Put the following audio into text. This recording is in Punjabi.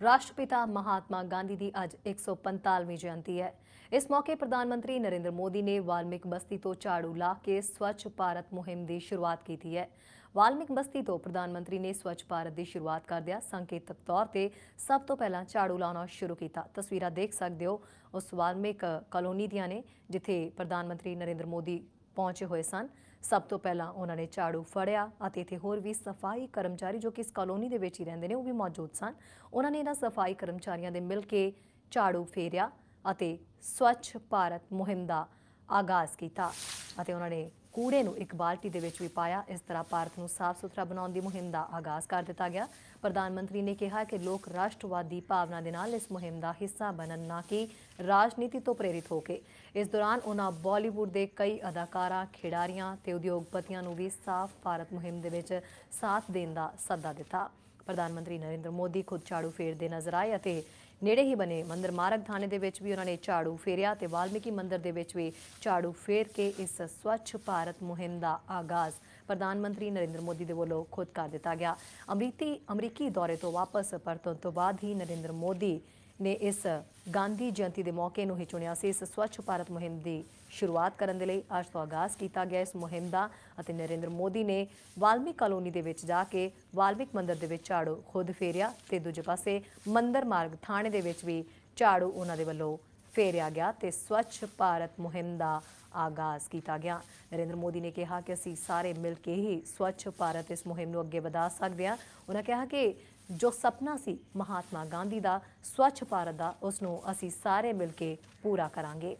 ਰਾਸ਼ਟਰਪਿਤਾ ਮਹਾਤਮਾ ਗਾਂਧੀ ਦੀ ਅੱਜ 145ਵੀਂ ਜਯੰਤੀ ਹੈ। ਇਸ ਮੌਕੇ ਪ੍ਰਧਾਨ ਮੰਤਰੀ ਨਰਿੰਦਰ ਮੋਦੀ ਨੇ ਵਾਲਮਿਕ ਬਸਤੀ ਤੋਂ ਝਾੜੂ ਲਾ ਕੇ ਸਵੱਛ ਭਾਰਤ ਮੁਹਿੰਮ ਦੀ ਸ਼ੁਰੂਆਤ ਕੀਤੀ ਹੈ। ਵਾਲਮੀਕ ਬਸਤੀ ਤੋਂ ਪ੍ਰਧਾਨ ਮੰਤਰੀ ਨੇ ਸਵੱਛ ਭਾਰਤ ਦੀ ਸ਼ੁਰੂਆਤ ਕਰਦਿਆਂ ਸੰਕੇਤਕ ਤੌਰ ਤੇ ਸਭ ਤੋਂ ਪਹਿਲਾਂ ਝਾੜੂ ਲਾਉਣਾ ਸ਼ੁਰੂ ਕੀਤਾ। ਤਸਵੀਰਾਂ ਦੇਖ ਸਕਦੇ ਹੋ ਉਸ ਵਾਲਮਿਕ ਕਲੋਨੀ ਦੀਆਂ ਨੇ, ਜਿੱਥੇ ਪ੍ਰਧਾਨ ਮੰਤਰੀ ਨਰਿੰਦਰ ਮੋਦੀ ਪਹੁੰਚੇ ਹੋਏ ਸਨ। ਸਭ ਤੋਂ ਪਹਿਲਾਂ ਉਹਨਾਂ ਨੇ ਝਾੜੂ ਫੜਿਆ ਅਤੇ ਇੱਥੇ ਹੋਰ ਵੀ ਸਫ਼ਾਈ ਕਰਮਚਾਰੀ ਜੋ ਕਿ ਇਸ ਕਾਲੋਨੀ ਦੇ ਵਿੱਚ ਹੀ ਰਹਿੰਦੇ ਨੇ, ਉਹ ਵੀ ਮੌਜੂਦ ਸਨ। ਉਹਨਾਂ ਨੇ ਇਹਨਾਂ ਸਫ਼ਾਈ ਕਰਮਚਾਰੀਆਂ ਦੇ ਮਿਲ ਕੇ ਝਾੜੂ ਫੇਰਿਆ ਅਤੇ ਸਵੱਛ ਭਾਰਤ ਮੁਹਿੰਮ ਦਾ ਆਗਾਜ਼ ਕੀਤਾ ਅਤੇ ਉਹਨਾਂ ਨੇ ਕੂੜੇ ਨੂੰ ਇੱਕ ਬਾਲਟੀ ਦੇ ਵਿੱਚ ਵੀ ਪਾਇਆ। ਇਸ ਤਰ੍ਹਾਂ ਭਾਰਤ ਨੂੰ ਸਾਫ਼ ਸੁਥਰਾ ਬਣਾਉਣ ਦੀ ਮੁਹਿੰਮ ਦਾ ਆਗਾਜ਼ ਕਰ ਦਿੱਤਾ ਗਿਆ। ਪ੍ਰਧਾਨ ਮੰਤਰੀ ਨੇ ਕਿਹਾ ਕਿ ਲੋਕ ਰਾਸ਼ਟਰਵਾਦੀ ਭਾਵਨਾ ਦੇ ਨਾਲ ਇਸ ਮੁਹਿੰਮ ਦਾ ਹਿੱਸਾ ਬਣਨ ਨਾ ਕਿ ਰਾਜਨੀਤੀ ਤੋਂ ਪ੍ਰੇਰਿਤ ਹੋ ਕੇ। ਇਸ ਦੌਰਾਨ ਉਹਨਾਂ ਬਾਲੀਵੁੱਡ ਦੇ ਕਈ ਅਦਾਕਾਰਾਂ, ਖਿਡਾਰੀਆਂ ਤੇ ਉਦਯੋਗਪਤੀਆਂ ਨੂੰ ਵੀ ਸਾਫ਼ ਭਾਰਤ ਮੁਹਿੰਮ ਦੇ ਵਿੱਚ ਸਾਥ ਦੇਣ ਦਾ ਸੱਦਾ ਦਿੱਤਾ। ਪ੍ਰਧਾਨ ਮੰਤਰੀ ਨਰਿੰਦਰ ਮੋਦੀ ਖੁਦ ਝਾੜੂ ਫੇਰਦੇ ਨਜ਼ਰ ਆਏ ਅਤੇ ਨੇੜੇ ਹੀ ਬਣੇ ਮੰਦਰ ਮਾਰਗ ਥਾਣੇ ਦੇ ਵਿੱਚ ਵੀ ਉਹਨਾਂ ਨੇ ਝਾੜੂ ਫੇਰਿਆ ਤੇ ਵਾਲਮੀਕੀ ਮੰਦਰ ਦੇ ਵਿੱਚ ਵੀ ਝਾੜੂ ਫੇਰ ਕੇ ਇਸ ਸਵੱਛ ਭਾਰਤ ਮੁਹਿੰਮ ਦਾ ਆਗਾਜ਼ ਪ੍ਰਧਾਨ ਮੰਤਰੀ ਨਰਿੰਦਰ ਮੋਦੀ ਦੇ ਵੱਲੋਂ ਖੁਦ ਕਰ ਦਿੱਤਾ ਗਿਆ। ਅਮਰੀਕੀ ਅਮਰੀਕੀ ਦੌਰੇ ਤੋਂ ਵਾਪਸ ਪਰਤਣ ਤੋਂ ਬਾਅਦ ਹੀ ਨਰਿੰਦਰ ਮੋਦੀ ਨੇ ਇਸ ਗਾਂਧੀ ਜਯੰਤੀ ਦੇ ਮੌਕੇ ਨੂੰ ਹੀ ਚੁਣਿਆ ਸੀ। ਇਸ ਸਵੱਛ ਭਾਰਤ ਮੁਹਿੰਮ ਦੀ ਸ਼ੁਰੂਆਤ ਕਰਨ ਦੇ ਲਈ ਅੱਜ ਤੋਂ ਆਗਾਜ਼ ਕੀਤਾ ਗਿਆ। ਇਸ ਮੁਹਿੰਮ ਦਾ ਅਤੇ ਨਰਿੰਦਰ ਮੋਦੀ ਨੇ ਵਾਲਮੀਕ ਕਲੋਨੀ ਦੇ ਵਿੱਚ ਜਾ ਕੇ ਵਾਲਮੀਕ ਮੰਦਿਰ ਦੇ ਵਿੱਚ ਝਾੜੂ ਖੁਦ ਫੇਰਿਆ ਤੇ ਦੂਜੇ ਪਾਸੇ ਮੰਦਰ ਮਾਰਗ ਥਾਣੇ ਦੇ ਵਿੱਚ ਵੀ ਝਾੜੂ ਉਹਨਾਂ ਦੇ ਵੱਲੋਂ ਫੇਰਿਆ ਗਿਆ ਤੇ ਸਵੱਛ ਭਾਰਤ ਮੁਹਿੰਮ ਦਾ ਆਗਾਜ਼ ਕੀਤਾ ਗਿਆ। ਨਰਿੰਦਰ ਮੋਦੀ ਨੇ ਕਿਹਾ ਕਿ ਅਸੀਂ ਸਾਰੇ ਮਿਲ ਕੇ ਹੀ ਸਵੱਛ ਭਾਰਤ ਇਸ ਮੁਹਿੰਮ ਨੂੰ ਅੱਗੇ ਵਧਾ ਸਕਦੇ ਹਾਂ। ਉਹਨਾਂ ਕਿਹਾ ਕਿ ਜੋ ਸੁਪਨਾ ਸੀ ਮਹਾਤਮਾ ਗਾਂਧੀ ਦਾ, ਸਵੱਛ ਭਾਰਤ ਦਾ, ਉਸ ਨੂੰ ਅਸੀਂ ਸਾਰੇ ਮਿਲ ਕੇ ਪੂਰਾ ਕਰਾਂਗੇ।